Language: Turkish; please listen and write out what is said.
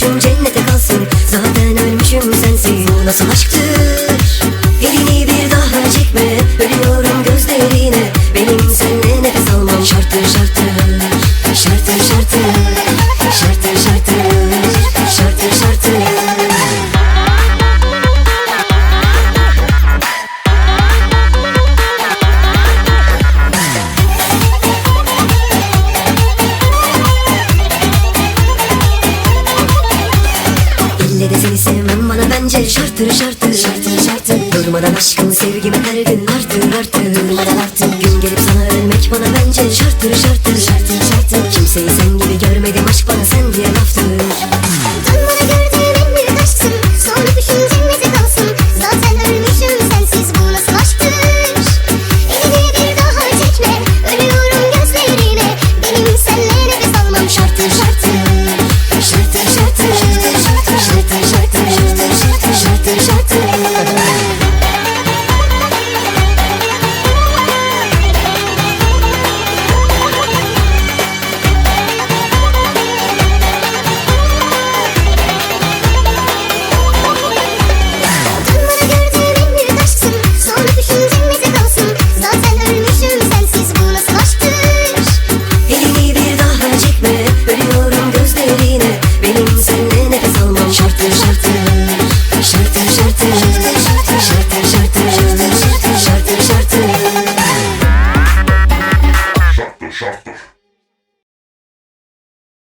Düşüm cennete kalsın. Zaten ölmüşüm sensiz Bu nasıl aşktır? Elini bir daha çekme. Ölüyor Yine seni sevmem bana bence şarttır şarttır. Şarttır şarttır. Durmadan aşkım sevgimi her gün artır artır Durmadan artır Gün gelip sana ölmek bana bence şarttır şarttır şarttır. shot